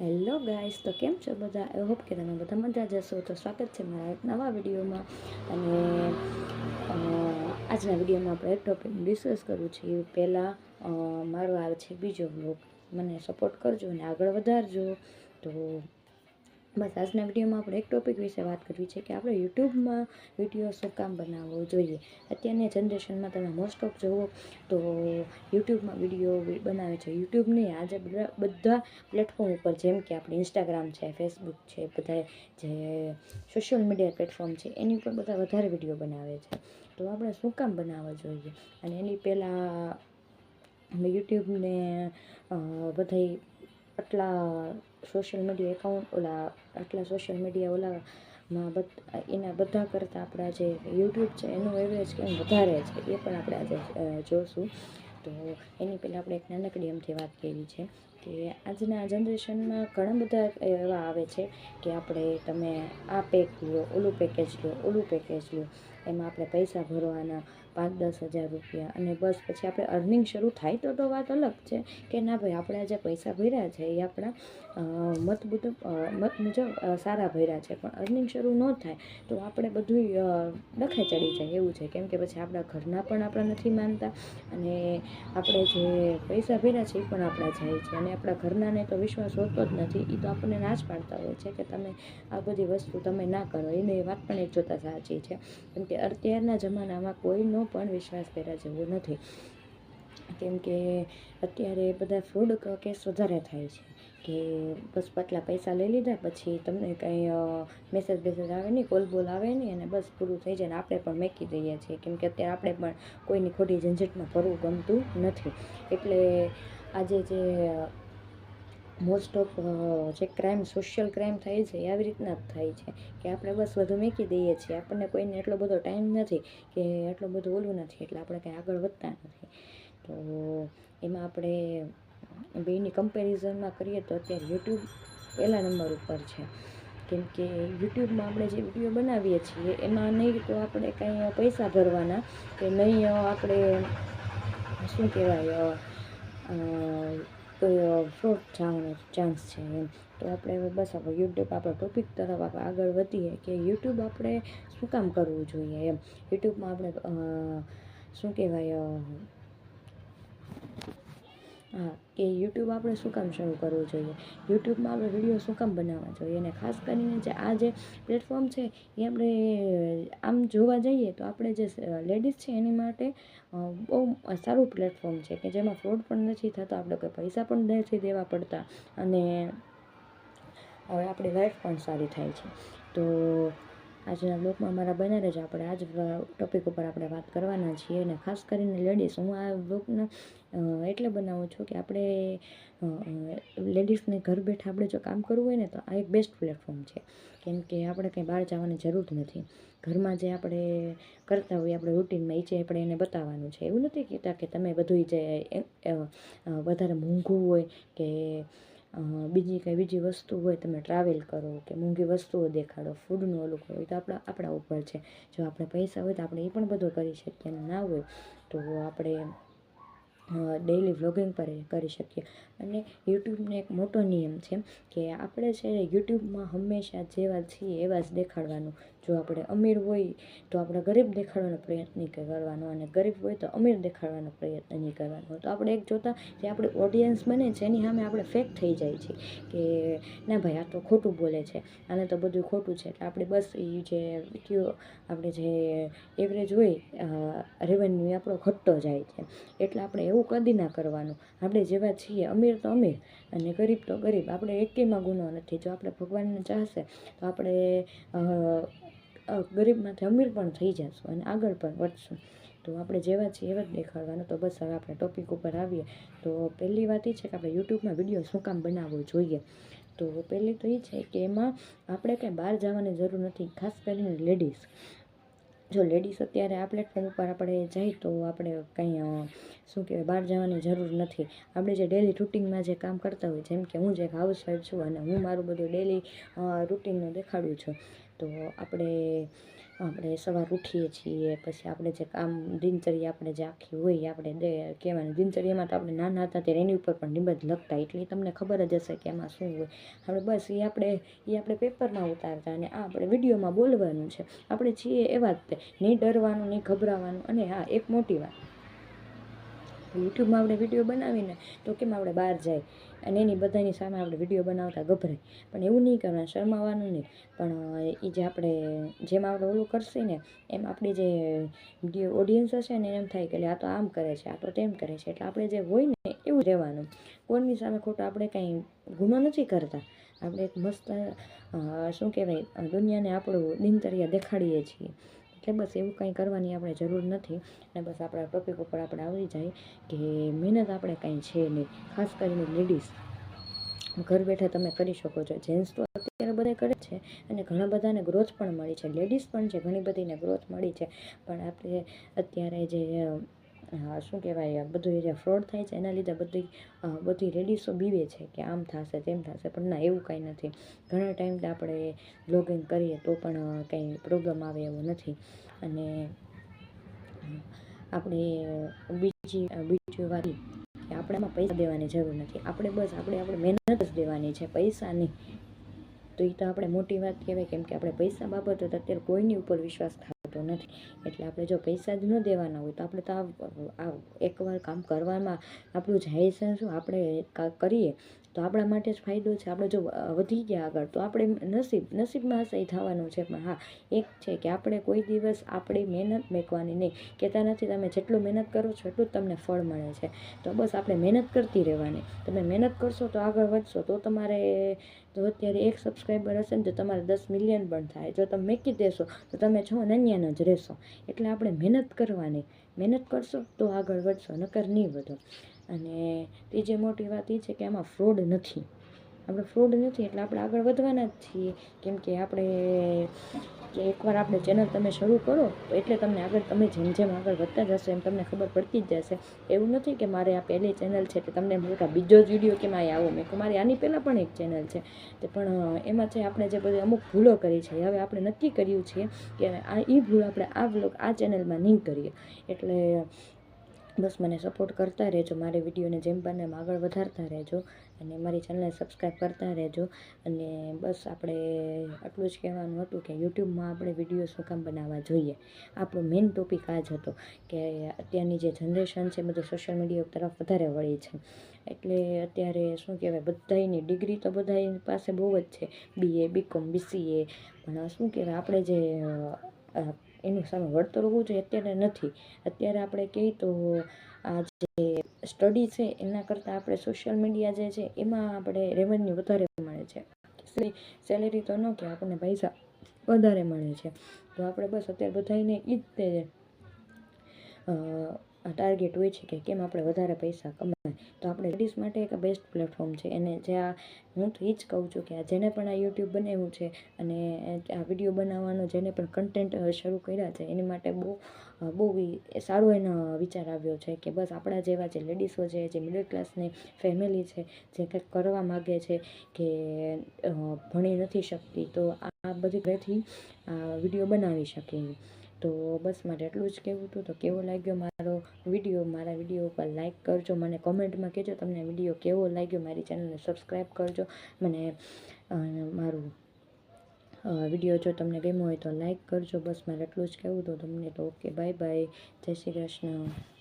Hello guys, તો કેમ છો બધા? આઈ હોપ કે તમે બધા મજા જશો તો સ્વાગત છે મારા એક નવા વિડીયોમાં. અને આજના વિડીયોમાં આપણે એક ટોપિક ડિસ્કસ કરવું છે. પહેલાં મારો આવે છે બીજો બ્લોગ મને સપોર્ટ કરજો અને આગળ વધારજો. તો બસ, આજના વિડીયોમાં આપણે એક ટોપિક વિશે વાત કરવી છે કે આપણે યુટ્યુબમાં વીડિયો શું કામ બનાવવો જોઈએ. અત્યારની જનરેશનમાં તમે મોસ્ટ ઓફ જુઓ તો યુટ્યુબમાં વીડિયો બનાવે છે. યુટ્યુબ નહીં, આજે બધા બધા પ્લેટફોર્મ ઉપર જેમ કે આપણે ઇન્સ્ટાગ્રામ છે ફેસબુક છે બધા જે સોશિયલ મીડિયા પ્લેટફોર્મ છે, એની ઉપર બધા વધારે વીડિયો બનાવે છે. તો આપણે શું કામ બનાવવા જોઈએ? અને એની પહેલાં યુટ્યુબને બધાય આટલા સોશિયલ મીડિયા એકાઉન્ટ, ઓલા આટલા સોશિયલ મીડિયા ઓલામાં બધા, એના બધા કરતાં આપણા જે યુટ્યુબ છે, એનું એવરેજ કેમ વધારે છે, એ પણ આપણે આજે જોઈશું તો એની પહેલાં આપણે એક નાનકડી એમથી વાત કરી છે. કે આજના જનરેશનમાં ઘણા બધા એવા આવે છે કે આપણે તમે આ પેક લો ઓલું પેકેજ લો ઓલું પેકેજ લો એમાં આપણે પૈસા ભરવાના, પાંચ દસ હજાર રૂપિયા અને બસ પછી આપણે અર્નિંગ શરૂ થાય તો તો વાત અલગ છે કે ના ભાઈ આપણે જે પૈસા ભર્યા છે એ આપણા મત મુજબ મત મુજબ સારા ભર્યા છે. પણ અર્નિંગ શરૂ ન થાય તો આપણે બધું ડખે ચડી જાય એવું છે. કેમ કે પછી આપણા ઘરના પણ આપણા નથી માનતા અને આપણે જે પૈસા ભર્યા છે એ પણ આપણા જાય છે અને આપણા ઘરનાને તો વિશ્વાસ હોતો જ નથી. એ તો આપણને ના જ પાડતા હોય છે કે તમે આ બધી વસ્તુ તમે ના કરો. એને એ વાત પણ એક જોતા સાચી છે. કેમ કે અત્યારના જમાનામાં કોઈનો પણ વિશ્વાસ કર્યા જેવો નથી. કેમ કે અત્યારે બધા ફ્રોડ કેસ વધારે થાય છે. કે બસ પાટલા પૈસા લઈ લીધા, પછી તમને કંઈ મેસેજ બેસેજ આવે નહીં કોલ બોલ આવે નહીં, અને બસ પૂરું થઈ જાય ને આપણે પણ મેકી દઈએ છીએ. કેમ કે અત્યારે આપણે પણ કોઈની ખોટી ઝંઝટમાં ભરવું ગમતું નથી. એટલે આજે જે મોસ્ટ ઓફ જે ક્રાઇમ સોશિયલ ક્રાઇમ થાય છે, એ આવી રીતના જ થાય છે. કે આપણે બસ વધુ મેકી દઈએ છીએ. આપણને કોઈને એટલો બધો ટાઈમ નથી કે એટલું બધું ઓલું નથી. એટલે આપણે કંઈ આગળ વધતા નથી. તો એમાં આપણે બેની કમ્પેરિઝનમાં કરીએ તો અત્યારે યુટ્યુબ પહેલા નંબર ઉપર છે. કેમ કે યુટ્યુબમાં આપણે જે વીડિયો બનાવીએ છીએ, એમાં નહીં તો આપણે કાંઈ પૈસા ભરવાના કે નહીં આપણે, શું કહેવાય ફ્રોડ થવાનો ચાન્સ છે એમ. તો આપણે હવે બસ આપણે યુટ્યુબ આપણા ટોપિક તરફ આપણે આગળ વધીએ કે યુટ્યુબ આપણે શું કામ કરવું જોઈએ એમ? યુટ્યુબમાં આપણે શું કહેવાય હા કે યુટ્યુબ આપણે શું કામ શરૂ કરવું જોઈએ? યુટ્યુબમાં આપણે વીડિયો શું કામ બનાવવા જોઈએ? અને ખાસ કરીને જે આ જે પ્લેટફોર્મ છે, એ આપણે આમ જોવા જઈએ તો આપણે જે લેડીઝ છે, એની માટે બહુ સારું પ્લેટફોર્મ છે કે જેમાં ફ્રોડ પણ નથી થતો, આપણે કોઈ પૈસા પણ નથી દેવા પડતા અને હવે આપણી લાઈફ પણ સારી થાય છે. તો આજના બ્લોગમાં અમારા બને રહેજો આપણે આજ ટોપિક ઉપર આપણે વાત કરવાના છીએ અને ખાસ કરીને લેડીઝ હું આ બ્લોગને એટલે બનાવું છું કે આપણે લેડીઝને ઘર બેઠા આપણે જો કામ કરવું હોય ને તો આ એક બેસ્ટ પ્લેટફોર્મ છે. કેમ કે આપણે કંઈ બહાર જવાની જરૂર નથી. ઘરમાં જે આપણે કરતા હોઈએ, આપણે રૂટિનમાં એ જે આપણે એને બતાવવાનું છે. એવું નથી કહેતા કે તમે બધું જે વધારે મોંઘું હોય કે બીજી કંઈ બીજી વસ્તુ હોય તમે ટ્રાવેલ કરો કે મોંઘી વસ્તુઓ દેખાડો ફૂડનું ઓલું કરો, એ તો આપણા આપણા ઉપર છે. જો આપણે પૈસા હોય તો આપણે એ પણ બધું કરી શકીએ અને ના હોય તો આપણે ડેઈલી વ્લોગિંગ પર કરી શકીએ. અને યુટ્યુબનો એક મોટો નિયમ છે કે આપણે છે યુટ્યુબમાં હંમેશા જેવા છીએ એવા જ દેખાડવાનું. જો આપણે અમીર હોય તો આપણે ગરીબ દેખાડવાનો પ્રયત્ન નહીં કરવાનો અને ગરીબ હોય તો અમીર દેખાડવાનો પ્રયત્ન નહીં કરવાનો. તો આપણે એક જોતાં જે આપણી ઓડિયન્સ બને છે, એની સામે આપણે ફેક થઈ જાય છે કે ના ભાઈ, આ તો ખોટું બોલે છે, આને તો બધું ખોટું છે. એટલે આપણે બસ એ જે વીડિયો આપણે જે એવરેજ હોય રેવન્યુ આપણો ઘટતો જાય છે. એટલે આપણે એવું કદી ના કરવાનું. આપણે જેવા છીએ, અમીર તો અમીર અને ગરીબ તો ગરીબ. આપણે એકેયમાં ગુનો નથી. જો આપણે ભગવાનને ચાહશે, તો આપણે ગરીબમાંથી અમીર પણ થઈ જઈશું અને આગળ પણ વધશું. તો આપણે જેવા છીએ એવા જ દેખાડવાનું. તો બસ હવે આપણે ટોપિક ઉપર આવીએ. તો પહેલી વાત એ છે કે આપણે યુટ્યુબમાં વીડિયો શું કામ બનાવવો જોઈએ. તો પહેલી તો એ છે કે એમાં આપણે કંઈ બહાર જવાની જરૂર નથી, ખાસ કરીને લેડીઝ જો લેડીઝ અત્યારે આ પ્લેટફોર્મ ઉપર આપણે જઈએ તો આપણે કંઈ શું કહેવાય, બહાર જવાની જરૂર નથી. આપણે જે ડેલી રૂટિનમાં જે કામ કરતા હોય, જેમ કે હું જે એક હાઉસવાઈફ છું અને હું મારું બધું ડેલી રૂટિનનું દેખાડું છું. તો આપણે આપણે સવાર ઉઠીએ છીએ, પછી આપણે જે કામ દિનચર્યા આપણે જે આખી હોય આપણે કહેવાની દિનચર્યામાં તો આપણે નાના હતા ત્યારે એની ઉપર પણ નિબંધ લખતા, એટલે તમને ખબર જ હશે કે એમાં શું હોય. આપણે બસ એ આપણે એ આપણે પેપરમાં ઉતારતા અને આ આપણે વિડીયોમાં બોલવાનું છે. આપણે છીએ એવા જ નહીં ડરવાનું, નહીં ગભરાવાનું અને હા, એક મોટી વાત. યુટ્યુબમાં આપણે વીડિયો બનાવીને તો કેમ આપણે બહાર જાય? અને એની બધાની સામે આપણે વીડિયો બનાવતા ગભરાય. પણ એવું નહીં કરવાનું શરમાવાનું નહીં. પણ એ જે આપણે, જેમ આપણે ઓલું કરશે ને, એમ આપણી જે ઓડિયન્સ હશે ને, એમ થાય કે આ તો આમ કરે છે, આ તો તેમ કરે છે. એટલે આપણે જે હોય ને, એવું રહેવાનું. કોઈની સામે ખોટું આપણે કાંઈ ગુનો નથી કરતા. આપણે એક મસ્ત શું કહેવાય, દુનિયાને આપણું દિનચર્યા દેખાડીએ છીએ. એટલે બસ એવું કંઈ કરવાની આપણે જરૂર નથી અને બસ આપણા ટોપિક ઉપર આપણે આવી જાય કે મહેનત આપણે કાંઈ છે નહીં. ખાસ કરીને લેડીઝ ઘર બેઠા તમે કરી શકો છો. જેન્ટ્સ તો અત્યારે બધા કરે છે અને ઘણા બધાને ગ્રોથ પણ મળી છે. લેડીઝ પણ છે, ઘણી બધીને ગ્રોથ મળી છે. પણ આપણે અત્યારે જે શું કહેવાય બધું એરિયા ફ્રોડ થાય છે, એના લીધે બધી બધી લેડીઝો બીવે છે કે આમ થશે, તેમ થશે, પણ ના, એવું કાંઈ નથી. ઘણા ટાઈમથી આપણે બ્લોગિંગ કરીએ તો પણ કંઈ પ્રોબ્લેમ આવે એવો નથી. અને, આપણે બીજી બીજી વાત કે આપણામાં પૈસા દેવાની જરૂર નથી. આપણે બસ, આપણે આપણે મહેનત જ દેવાની છે, પૈસા નહીં. તો એ તો આપણે મોટી વાત કહેવાય, કેમ કે આપણે પૈસા બાબતે અત્યારે કોઈની ઉપર વિશ્વાસ થતો નથી. એટલે આપણે જો પૈસા જ ન દેવાના હોય તો આપણે તો આ એકવાર કામ કરવામાં આપણું જાય શું આપણે કરીએ તો આપણા માટે જ ફાયદો છે. આપણે જો વધી ગયા આગળ તો આપણે નસીબ નસીબમાં હશે એ થવાનું છે. પણ હા, એક છે કે આપણે કોઈ દિવસ આપણી મહેનત મેકવાની નહીં. કહેતા નથી તમે જેટલું મહેનત કરો છો એટલું જ તમને ફળ મળે છે. તો બસ આપણે મહેનત કરતી રહેવાની. તમે મહેનત કરશો તો આગળ વધશો તો તમારે તો અત્યારે એક સબસ્ક્રાઈબર હશે ને તો તમારે દસ મિલિયન પણ થાય. જો તમે મેકી દેશો, તો તમે છો નન્યાન જ રહેશો. એટલે આપણે મહેનત કરવાની. મહેનત કરશો તો આગળ વધશો, નકર નહીં વધો. અને ત્રીજી મોટી વાત એ છે કે આમાં ફ્રોડ નથી. આપણે ફ્રોડ નથી એટલે આપણે આગળ વધવાના જ છીએ. કેમ કે આપણે એકવાર આપણે ચેનલ તમે શરૂ કરો, તો એટલે તમને આગળ તમે જેમ જેમ આગળ વધતા જશો એમ તમને ખબર પડતી જ જશે. એવું નથી કે મારે આ પહેલી ચેનલ છે કે તમને મોટા બીજો જ વીડિયો કે મારે આવો? મેં મારી આની પહેલાં પણ એક ચેનલ છે. તે પણ એમાં છે આપણે જે બધી અમુક ભૂલો કરી છે હવે આપણે નક્કી કર્યું છે કે આ એ ભૂલ આપણે આ બ્લોગ આ ચેનલમાં નહીં કરીએ. એટલે, બસ મને સપોર્ટ કરતા રહેજો, મારી વિડીયોને જેમ બને એમ આગળ વધારતા રહેજો. અને મારી ચેનલને સબસ્ક્રાઈબ કરતા રહેજો. અને બસ આપણે આટલું જ કહેવાનું હતું કે યુટ્યુબમાં આપણે વીડિયો શું કામ બનાવવા જોઈએ. આપણો મેઇન ટોપિક આ જ હતો કે અત્યારની જે જનરેશન છે બધું સોશિયલ મીડિયા તરફ વધારે વળી છે. એટલે અત્યારે શું કહેવાય બધાની ડિગ્રી તો બધા પાસે બહુ જ છે. બીએ બીકોમ બીસીએ પણ શું કહેવાય, આપણે જે એનું સામે વળતર હોવું જોઈએ અત્યારે નથી. અત્યારે આપણે કહીએ તો આ જે સ્ટડી છે, એના કરતાં આપણે સોશિયલ મીડિયા જે છે, એમાં આપણે રેવન્યુ વધારે મળે છે. સેલેરી તો ન કે આપણને પૈસા વધારે મળે છે. તો આપણે બસ અત્યારે બધાને એ જ તે ટાર્ગેટ હોય છે કે કેમ આપણે વધારે પૈસા કમાય, તો આપણે લેડીઝ માટે એક બેસ્ટ પ્લેટફોર્મ છે. અને જે આ, હું તો એ જ કહું છું કે આ જેને પણ આ યુટ્યુબ બનાવ્યું છે અને આ વીડિયો બનાવવાનો જેને પણ કન્ટેન્ટ શરૂ કર્યા છે, એની માટે બહુ બહુ સારો એનો વિચાર આવ્યો છે કે બસ આપણા જેવા જે લેડીઝો છે, જે મિડલ ક્લાસની ફેમિલી છે, જે કંઈક કરવા માગે છે કે ભણી નથી શકતી, તો આ બધી ઘરેથી વીડિયો બનાવી શકે તો બસ મારે એટલું જ કહેવું હતું. તો કેવો લાગ્યો મારો વીડિયો? મારા વીડિયો ઉપર લાઇક કરજો મને કોમેન્ટમાં કહેજો તમને વીડિયો કેવો લાગ્યો. મારી ચેનલને સબસ્ક્રાઈબ કરજો. મને મારું વીડિયો જો તમને ગમ્યો હોય તો લાઇક કરજો. બસ મારે એટલું જ કહેવું હતું. તમને તો ઓકે બાય બાય જય શ્રી કૃષ્ણ.